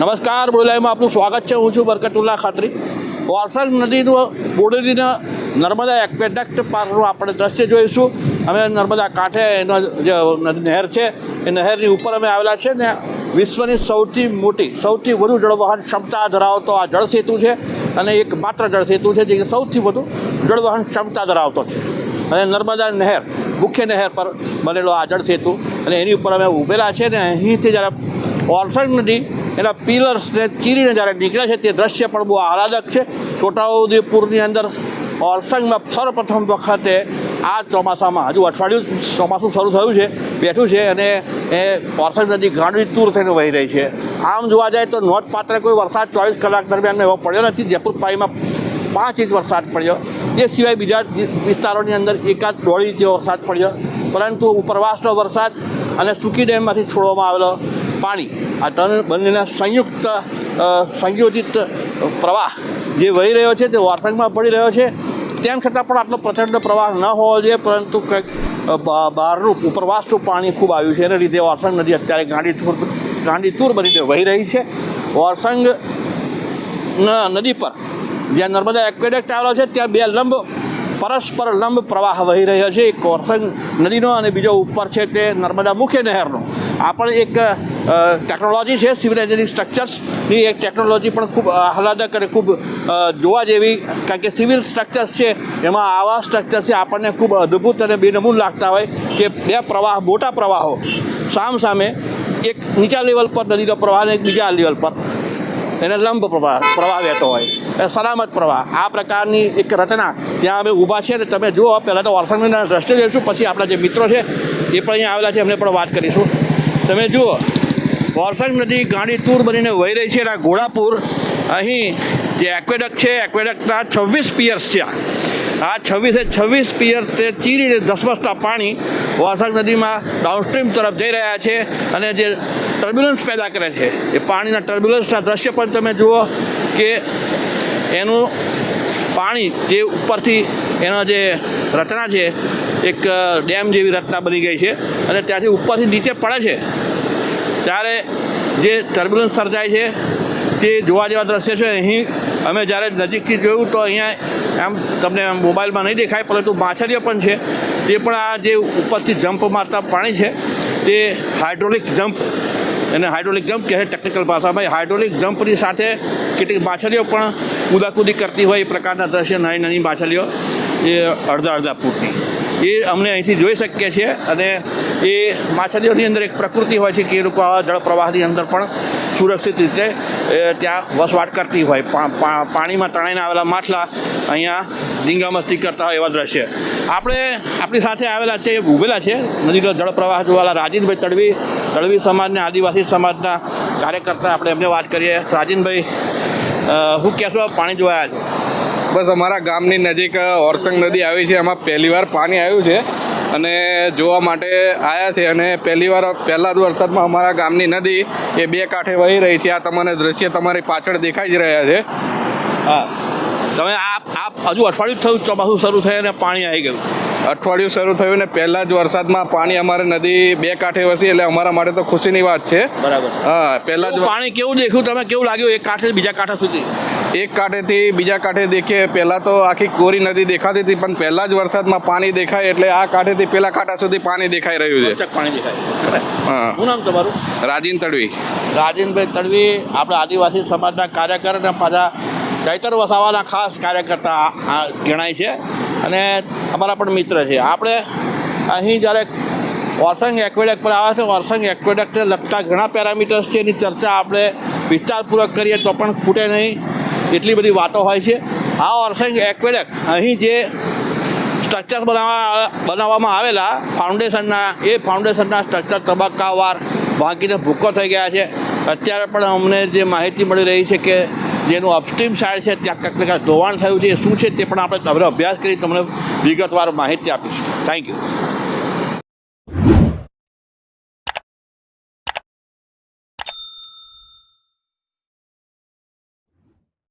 નમસ્કાર બોલાઈમાં આપનું સ્વાગત છે. હું છું બરકતુલ્લા ખાતરી. વારસંગ નદીનું બોડેલીના નર્મદા એક્વેડક્ટ પાર્કનું આપણે દ્રશ્ય જોઈશું. અમે નર્મદા કાંઠે એનો જે નહેર છે, એ નહેરની ઉપર અમે આવેલા છે ને વિશ્વની સૌથી મોટી, સૌથી વધુ જળવહન ક્ષમતા ધરાવતો આ જળસેતુ છે અને એક માત્ર જળસેતુ છે જે સૌથી વધુ જળવહન ક્ષમતા ધરાવતો છે. અને નર્મદા નહેર, મુખ્ય નહેર પર બનેલો આ જળસેતુ અને એની ઉપર અમે ઊભેલા છે ને અહીંથી જ્યારે ઓરસંગ નદી એના પિલર્સને ચીરીને જ્યારે નીકળે છે તે દ્રશ્ય પણ બહુ આહલાદક છે. છોટાઉદેપુરની અંદર ઓરસંગમાં સર્વપ્રથમ વખતે આ ચોમાસામાં, હજુ અઠવાડિયું ચોમાસું શરૂ થયું છે, બેઠું છે અને એ ઓરસંગ નદી ગાંડવી તૂર થઈને વહી રહી છે. આમ જોવા જાય તો નોંધપાત્ર કોઈ વરસાદ ચોવીસ કલાક દરમિયાન એવો પડ્યો નથી. જયપુર પાઈમાં પાંચ ઇંચ વરસાદ પડ્યો. એ સિવાય બીજા વિસ્તારોની અંદર એકાદ દોઢ ઇંચ વરસાદ પડ્યો. પરંતુ ઉપરવાસનો વરસાદ અને સુકી ડેમમાંથી છોડવામાં આવેલો પાણી આ ત્રણ બંનેના સંયુક્ત સંયોજિત પ્રવાહ જે વહી રહ્યો છે તે વારસંગમાં પડી રહ્યો છે. તેમ છતાં પણ આટલો પ્રચંડ પ્રવાહ ન હોવો જોઈએ, પરંતુ કંઈક બહારનું ઉપરવાસનું પાણી ખૂબ આવ્યું છે. એને લીધે વારસંગ નદી અત્યારે ગાંડી તૂર ગાંડી તૂર બનીને વહી રહી છે. વારસંગ નદી પર જ્યાં નર્મદા એક્વેડેક્ટ આવેલો છે, ત્યાં બે લંબ, પરસ્પર લંબ પ્રવાહ વહી રહ્યો છે. એક કોરસંગ નદીનો અને બીજો ઉપર છે તે નર્મદા મુખ્ય નહેરનો. આ પણ એક ટેકનોલોજી છે સિવિલ એન્જિનિયરિંગ સ્ટ્રક્ચર્સની એક ટેકનોલોજી પણ ખૂબ આહલાદક અને ખૂબ જોવા જેવી, કારણ કે સિવિલ સ્ટ્રક્ચર્સ છે, એમાં આવા સ્ટ્રક્ચર છે, આપણને ખૂબ અદ્ભુત અને બેનમૂન લાગતા હોય કે બે પ્રવાહ, મોટા પ્રવાહો સામ સામે એક નીચા લેવલ પર નદીનો પ્રવાહ અને એક બીજા લેવલ પર એને લંબ પ્રવાહ પ્રવાહ વહેતો હોય. એ સલામત પ્રવાહ. આ પ્રકારની એક રચના ત્યાં અમે ઊભા છે ને તમે જુઓ, પહેલાં તો વરસાદના દ્રષ્ટિએ જઈશું, પછી આપણા જે મિત્રો છે, એ પણ અહીંયા આવેલા છે, એમને પણ વાત કરીશું. તમે જુઓ વરસાદ નદી ગાંડી તૂર બનીને વહી રહી છે. આ ઘોડાપુર અહીં જે એક્વેડક છે એક્વેડકના છવ્વીસ પિયર્સ છે આ. આ છવ્વીસે છવ્વીસ પિયર્સ તે ચીરીને ધસમસતા પાણી વરસાદ નદીમાં ડાઉનસ્ટ્રીમ તરફ જઈ રહ્યા છે અને જે ટર્બ્યુલન્સ પેદા કરે છે. એ પાણીના ટર્બ્યુલન્સના દ્રશ્ય પણ તમે જુઓ કે એનું પાણી જે ઉપરથી એનો જે રચના છે એક ડેમ જેવી રચના બની ગઈ છે અને ત્યાંથી ઉપરથી નીચે પડે છે. ત્યારે જે ટર્બ્યુલન્સ સર્જાય છે, તે જોવા જેવા દ્રશ્ય છે. અહીં અમે જ્યારે નજીકથી જોયું તો અહીંયા આમ તમને મોબાઈલમાં નહીં દેખાય, પરંતુ માછલીઓ પણ છે. તે પણ આ જે ઉપરથી જમ્પ મારતા પાણી છે, તે હાઇડ્રોલિક જમ્પ એને હાઇડ્રોલિક જમ્પ કહે ટેકનિકલ ભાષામાં. હાઇડ્રોલિક જમ્પની સાથે કેટલીક માછલીઓ પણ કૂદાકૂદી કરતી હોય એ પ્રકારના દ્રશ્ય નાની નાની માછલીઓ એ અડધા અડધા ફૂટની. એ અમને અહીંથી જોઈ શકીએ છીએ અને એ માછલીઓની અંદર એક પ્રકૃતિ હોય છે કે એ લોકો આવા જળપ્રવાહની અંદર પણ સુરક્ષિત રીતે, એ, ત્યાં વસવાટ કરતી હોય. પાણીમાં તણાઈને આવેલા માછલા અહીંયા ડીંગામસ્તી કરતા હોય એવા દ્રશ્ય. આપણે આપણી સાથે આવેલા છે ઊભેલા છે નદીનો જળ પ્રવાહ જોવાલા રાજીનભાઈ તડવી તડવી સમાજના આદિવાસી સમાજના કાર્યકર્તા. આપણે એમને વાત કરીએ. રાજીનભાઈ હું કહેશો, પાણી જોયા છે? બસ અમારા ગામની નજીક ઓરસંગ નદી આવી છે. એમાં પહેલીવાર પાણી આવ્યું છે અને જોવા માટે આવ્યા છે અને પહેલીવાર પહેલા જ વરસાદમાં અમારા ગામની નદી એ બે કાંઠે વહી રહી છે. આ તમને દ્રશ્ય તમારી પાછળ દેખાઈ જ રહ્યા છે. હા. તમે આ આ હજુ અઠવાડિયું થયું ચોમાસું શરૂ થયું અને પાણી આવી ગયું. અઠવાડિયું શરૂ થયું ને પહેલાં જ વરસાદમાં પાણી અમારે નદી બે કાંઠે વસી એટલે અમારા માટે તો ખુશીની વાત છે. બરાબર. હા પહેલાં જ પાણી કેવું દેખ્યું? તમે કેવું લાગ્યું? એક કાંઠે બીજા કાંઠા સુધી? એક કાંઠેથી બીજા કાંઠે દેખીએ પહેલાં તો આખી કોરી નદી દેખાતી હતી પણ પહેલાં જ વરસાદમાં પાણી દેખાય એટલે આ કાંઠેથી પેલા કાંઠા સુધી પાણી દેખાઈ રહ્યું છે. પાણી દેખાય. હા. શું નામ તમારું? રાજીન તડવી. રાજેનભાઈ તડવી આપણે આદિવાસી સમાજના કાર્યકર અને પાછા ચૈતર વસાવાના ખાસ કાર્યકર્તા ગણાય છે. અને અમારા પણ મિત્ર છે. આપણે અહીં જ્યારે ઓરસંગ એક્વેડક પર આવે છે ઓરસંગ એક્વેડકને લગતા ઘણા પેરામીટર્સ છે. એની ચર્ચા આપણે વિસ્તારપૂર્વક કરીએ તો પણ ખૂટે નહીં. એટલી બધી વાતો હોય છે. આ ઓરસંગ એક્વેડક અહીં જે સ્ટ્રક્ચર બનાવવા બનાવવામાં આવેલા ફાઉન્ડેશનના એ ફાઉન્ડેશનના સ્ટ્રક્ચર તબક્કાવાર ભાંગીને ભૂક્કો થઈ ગયા છે. અત્યારે પણ અમને જે માહિતી મળી રહી છે કે જેનું અપસ્ટ્રીમ સાઈડ છે, ત્યાં કંઈક ને કંઈક ધોવાણ થયું છે શું છે તે પણ આપણે તમને અભ્યાસ કરી તમને વિગતવાર માહિતી આપીશું. Thank you